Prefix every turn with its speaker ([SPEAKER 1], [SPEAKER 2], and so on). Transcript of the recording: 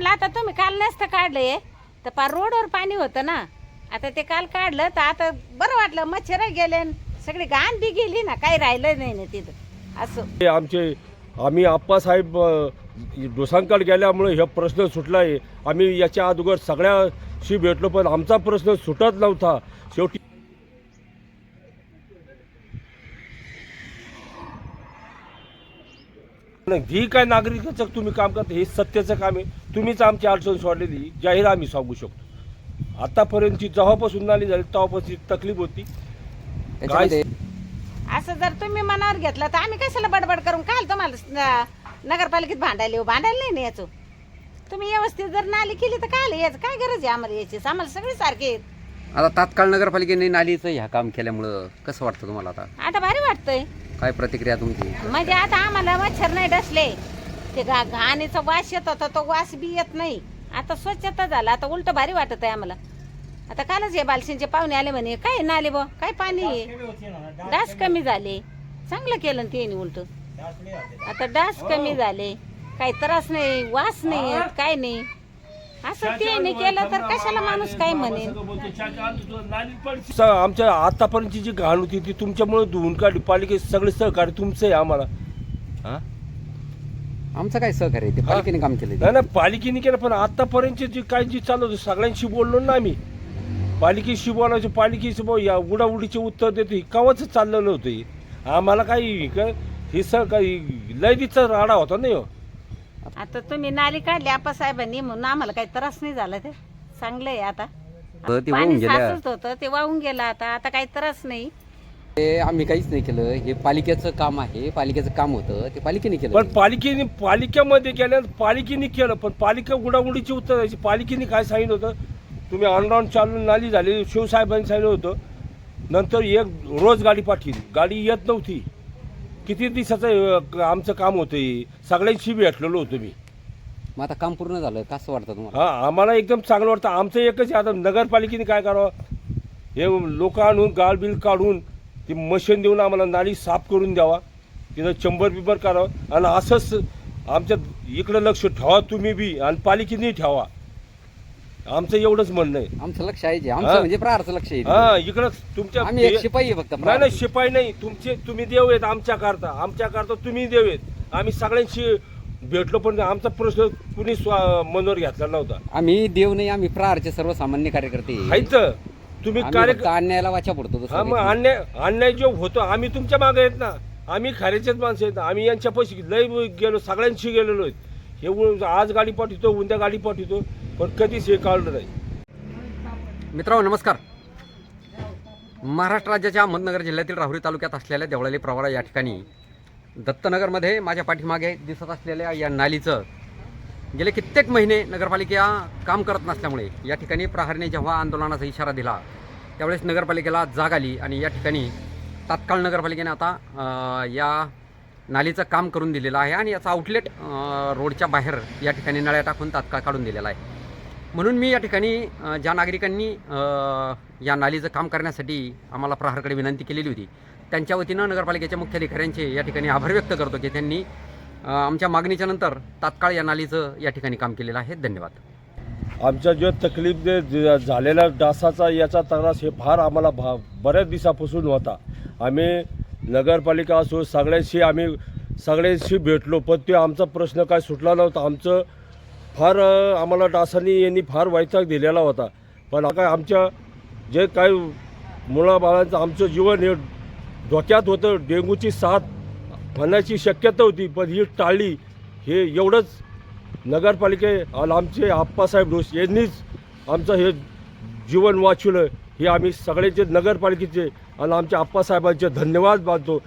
[SPEAKER 1] म्हणलं आता तुम्ही काल नसतं आहे तर पार रोडवर पाणी होतं ना. आता ते काल काढलं तर आता बरं वाटलं मच्छर गेले सगळी घाण बी गेली ना काही राहिलं नाही ना तिथं. असं.
[SPEAKER 2] आमचे आम्ही आप्पासाहेब अ, डोसांकडे गेल्यामुळे हा प्रश्न सुटला आहे आम्ही याच्या अगोदर सगळ्याशी भेटलो पण आमचा प्रश्न सुटत नव्हता. शेवटी नाही, ही काय नागरिकाचं तुम्ही काम करता हे सत्याचं काम आहे. तुम्हीच आमची अडचण सोडलेली जाहीर आम्ही सांगू शकतो. आतापर्यंतची जेव्हापासून नाली झाली तेव्हापासून तकलीफ होती.
[SPEAKER 1] असं जर तुम्ही मनावर घेतलं तर आम्ही कशाला बडबड करून काल तुम्हाला न- नगरपालिकेत भांडायला येऊ भांडायला नाही ना याचं तुम्ही व्यवस्थित जर नाली केली तर काय यायचं. काय गरज आहे आम्हाला याची आम्हाला सगळे सारखे आहेत.
[SPEAKER 3] आता तात्काळ नगरपालिकेने नालीचं ह्या काम केल्यामुळं कसं वाटतं तुम्हाला आता?
[SPEAKER 1] आता भारी वाटतंय.
[SPEAKER 3] काय प्रतिक्रिया तुमची?
[SPEAKER 1] म्हणजे आता आम्हाला मच्छर नाही डसले. ते घा घाणीचा वास येत होता तो वास बी येत नाही. आता स्वच्छता झाला आता उलट भारी वाटत आहे आम्हाला. आता कालच हे बालशींचे पाहुणे आले म्हणे काय नाले बा? काय पाणी आहे? डास कमी झाले. चांगलं केलं ते उलट. आता डास कमी झाले. काही त्रास नाही वास नाही येत, काय नाही. असं त्याने केलं तर कशाला माणूस काय म्हणेल?
[SPEAKER 2] स- आमच्या आतापर्यंतची जी घाण होती ती तुमच्यामुळे धुवून काढली. पालिके सगळे सहकार्य तुमचं आहे आम्हाला. हा?
[SPEAKER 3] आमचं काय सहकार्य आहे? ते पालिकेने काम केलं
[SPEAKER 2] नाही नाही पालिकेने केलं पण आतापर्यंत जी काय जी चालू होतं सगळ्यांशी बोललो ना आम्ही. पालिकेशी बोलायचं पालिकेशी बोल या उडाउडीचे उत्तर देतो ही कवाच चाललेलं होतं हे. आम्हाला काही काय हे सहकारी लयदीचा राडा होता नाही हो
[SPEAKER 1] आता तुम्ही नाली काढली आपा साहेबांनी म्हणून आम्हाला काही त्रास नाही झाला ते. चांगलं आहे आता.
[SPEAKER 3] तर ते वाहून
[SPEAKER 1] पाणी
[SPEAKER 3] गेल्या.
[SPEAKER 1] साचत होतं ते वाहून गेलं आता. आता काही त्रास नाही.
[SPEAKER 3] ते आम्ही काहीच नाही केलं. हे पालिकेचं काम आहे पालिकेचं काम होतं ते पालिकेने केलं.
[SPEAKER 2] पण पालिकेने पालिकेमध्ये केल्या पालिकेने केलं पण पालिका उडाउडीची उत्तर द्यायची. पालिकेने काय सांगितलं होतं? तुम्ही ऑनलाईन चालून नाली झाली शिवसाहेबांनी सांगितलं होतं. नंतर एक रोज गाडी पाठवली. गाडी येत नव्हती. किती दिवसाचं आमचं काम होतं सगळ्यांशी भेटलेलो होतो मी.
[SPEAKER 3] मग आता काम पूर्ण झालं कसं वाटतं तुम्हाला?
[SPEAKER 2] हा आम्हाला एकदम चांगलं वाटतं. आमचं एकच आहे आता नगरपालिकेने काय करावं? हे लोक आणून गाळ बिल काढून ती मशीन देऊन आम्हाला नाली साफ करून द्यावा. तिथं चंबर बिंबर करावं आणि असंच आमच्या इकडं लक्ष ठेवा तुम्ही बी आणि पालिकेने ठेवा. आमचं एवढंच म्हणणं आहे.
[SPEAKER 3] आमचं लक्ष आहे जे.
[SPEAKER 2] हा.
[SPEAKER 3] आमचं म्हणजे प्रहारचं लक्ष आहे.
[SPEAKER 2] हा इकडं तुमच्या
[SPEAKER 3] आम्ही एक शिपाई आहे फक्त
[SPEAKER 2] नाही. नाही शिपाई नाही. तुमचे तुम्ही देव आहेत आमच्या करता. आमच्या करता तुम्ही देव आहेत. आम्ही सगळ्यांशी भेटलो पण आमचा प्रश्न कुणी स्वा मनावर घेतला नव्हता.
[SPEAKER 3] आम्ही देव नाही आम्ही प्रहारचे सर्वसामान्य कार्यकर्ते आहे.
[SPEAKER 2] आहेत तुम्ही
[SPEAKER 3] आम्ही
[SPEAKER 2] कार्य
[SPEAKER 3] फक्त अन्यायाला वाचा पडतो दुसरं
[SPEAKER 2] हा मग. अन्याय अन्याय जो होतो आम्ही तुमच्या मागे आहेत ना. आम्ही खऱ्याचेच माणसं आहेत आम्ही यांच्या पैसे लय गेलो सगळ्यांशी गेलेलो आहेत. हे आज गाडी पाठवतो उद्या गाडी पाठवतो पण कधीच हे काढलं नाही.
[SPEAKER 3] मित्रांनो नमस्कार. महाराष्ट्र राज्याच्या अहमदनगर जिल्ह्यातील राहुरी तालुक्यात असलेल्या देवळाली प्रवारा या ठिकाणी दत्तनगरमध्ये माझ्या पाठीमागे दिसत असलेल्या या नालीचं गेले कित्येक महिने नगरपालिका काम करत नसल्यामुळे या ठिकाणी प्रहारीने जेव्हा आंदोलनाचा इशारा दिला त्यावेळेस नगरपालिकेला जाग आली आणि या ठिकाणी तात्काळ नगरपालिकेने आता या नालीचं काम करून दिलेलं आहे आणि याचा आउटलेट रोडच्या बाहेर या ठिकाणी नळ्या टाकून तात्काळ काढून दिलेला आहे. म्हणून मी या ठिकाणी ज्या नागरिकांनी या नालीचं काम करण्यासाठी आम्हाला प्रहारकडे विनंती केलेली होती त्यांच्या वतीनं नगरपालिकेच्या मुख्याधिकाऱ्यांचे या ठिकाणी आभार व्यक्त करतो की त्यांनी आमच्या मागणीच्या नंतर तात्काळ या नालीचं या ठिकाणी काम केलेलं आहे. धन्यवाद.
[SPEAKER 2] आमच्या जो तकलीफ जे झालेला डासाचा याचा त्रास हे फार आम्हाला भा बऱ्याच दिवसापासून होता. आम्ही नगरपालिका असो सगळ्यांशी आम्ही सगळ्यांशी भेटलो पण ते आमचा प्रश्न काय सुटला नव्हता. आमचं फार आम्हाला डासांनी यांनी फार वैताग दिलेला होता. पण काय आमच्या जे काय मुलाबाळांचं आमचं जीवन हे धोक्यात होतं. डेंग्यूची साथ होण्याची शक्यता होती पण ही टाळली. हे एवढंच नगरपालिके आणि आमचे आप्पासाहेब डोस यांनीच आमचं हे जीवन वाचवलं. हे आम्ही सगळ्याचे नगरपालिकेचे आणि आमच्या आप्पासाहेबांचे धन्यवाद मानतो.